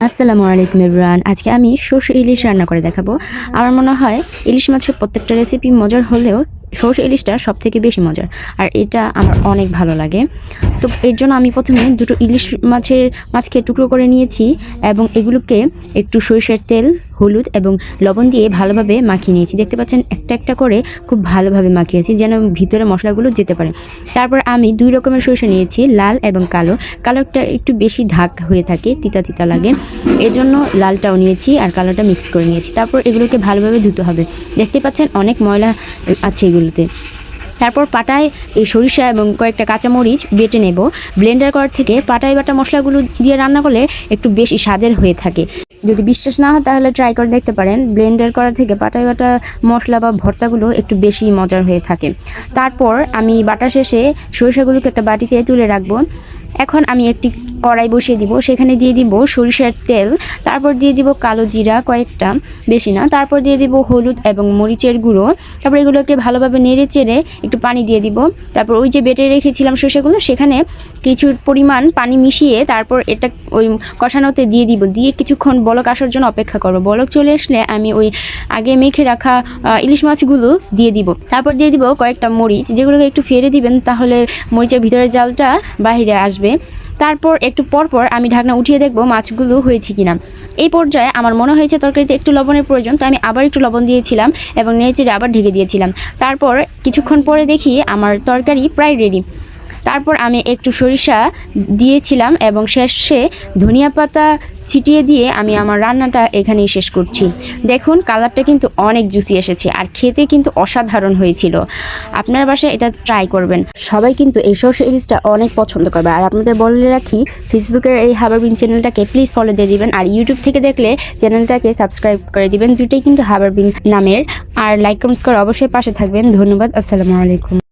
আসসালামু আলাইকুম ইবরান আজকে আমি সর্ষে ইলিশ রান্না করে দেখাবো। আমার মনে হয় ইলিশ মাছের প্রত্যেকটা রেসিপি মজার হলেও সর্ষে ইলিশটা সব থেকে বেশি মজার, আর এটা আমার অনেক ভালো লাগে। তো এর জন্য আমি প্রথমে দুটো ইলিশ মাছের মাছকে টুকরো করে নিয়েছি এবং এগুলোকে একটু সরিষার তেল, হলুদ এবং লবণ দিয়ে ভালোভাবে মাখিয়ে নিয়েছি। দেখতে পাচ্ছেন, একটা একটা করে খুব ভালোভাবে মাখিয়েছি যেন ভিতরে মশলাগুলো যেতে পারে। তারপর আমি দুই রকমের সরিষা নিয়েছি, লাল এবং কালো। কালোটা একটু বেশি ধাক হয়ে থাকে, তিতা তিতা লাগে। এজন্য লালটাও নিয়েছি আর কালোটা মিক্স করে নিয়েছি। তারপর এগুলোকে ভালোভাবে ধুতে হবে। দেখতে পাচ্ছেন, অনেক ময়লা আছে এগুলোতে তারপর পাটায় এই সরিষা এবং কয়েকটা কাঁচামরিচ বেটে নেব। ব্লেন্ডার করার থেকে পাটায় বাটা মশলাগুলো দিয়ে রান্না করলে একটু বেশি স্বাদের হয়ে থাকে। যদি বিশ্বাস না হয় তাহলে ট্রাই করে দেখতে পারেন। ব্লেন্ডার করার থেকে পাটায় বাটা মশলা বা ভর্তাগুলো একটু বেশি মজার হয়ে থাকে। তারপর আমি বাটা শেষে সরিষাগুলোকে একটা বাটিতে তুলে রাখব। এখন আমি একটি কড়াই বসিয়ে দিব। সেখানে দিয়ে দিব সরিষার তেল, তারপর দিয়ে দিব কালো জিরা কয়েকটা, বেশি না। তারপর দিয়ে দিব হলুদ এবং মরিচের গুঁড়ো। তারপর এগুলোকে ভালোভাবে নেড়ে চেড়ে একটু পানি দিয়ে দিব। তারপর ওই যে বেটে রেখেছিলাম সরিষাগুলো, সেখানে কিছু পরিমাণ পানি মিশিয়ে তারপর এটা ওই কষানোতে দিয়ে দিব। দিয়ে কিছুক্ষণ বলক আসার জন্য অপেক্ষা করব। বলক চলে আসলে আমি ওই আগে মেখে রাখা ইলিশ মাছগুলো দিয়ে দিব। তারপর দিয়ে দিব কয়েকটা মরিচ। যেগুলোকে একটু ফেলে দিবেন, তাহলে মরিচের ভিতরে জালটা বাইরে আসবে। তারপর একটু পর পর আমি ঢাকনা উঠিয়ে দেখব মাছগুলো হয়েছে কিনা। এই পর্যায়ে আমার মনে হয়েছে তরকারিতে একটু লবণের প্রয়োজন তো আমি আবার একটু লবণ দিয়েছিলাম এবং নেড়েচেড়ে আবার ঢেকে দিয়েছিলাম। তারপর কিছুক্ষণ পরে দেখি আমার তরকারি প্রায় রেডি তারপর আমি একটু সরিষা দিয়েছিলাম এবং শেষে ধনিয়া পাতা ছিটিয়ে দিয়ে আমি আমার রান্নাটা এখানেই শেষ করছি। দেখুন, কালারটা কিন্তু অনেক জুসি এসেছে আর খেতে কিন্তু অসাধারণ হয়েছিল। আপনার বাসায় এটা ট্রাই করবেন। সবাই কিন্তু এই সর্ষে ইলিশটা অনেক পছন্দ করবে। আর আপনাদের বলে রাখি ফেসবুকের এই হাবারবিন চ্যানেলটাকে প্লিজ ফলো দিয়ে দিবেন আর ইউটিউব থেকে দেখলে চ্যানেলটাকে সাবস্ক্রাইব করে দিবেন। দুটোই কিন্তু হাবারবিন নামের। আর লাইক কমেন্টস করে অবশ্যই পাশে থাকবেন। ধন্যবাদ, আসসালামু আলাইকুম।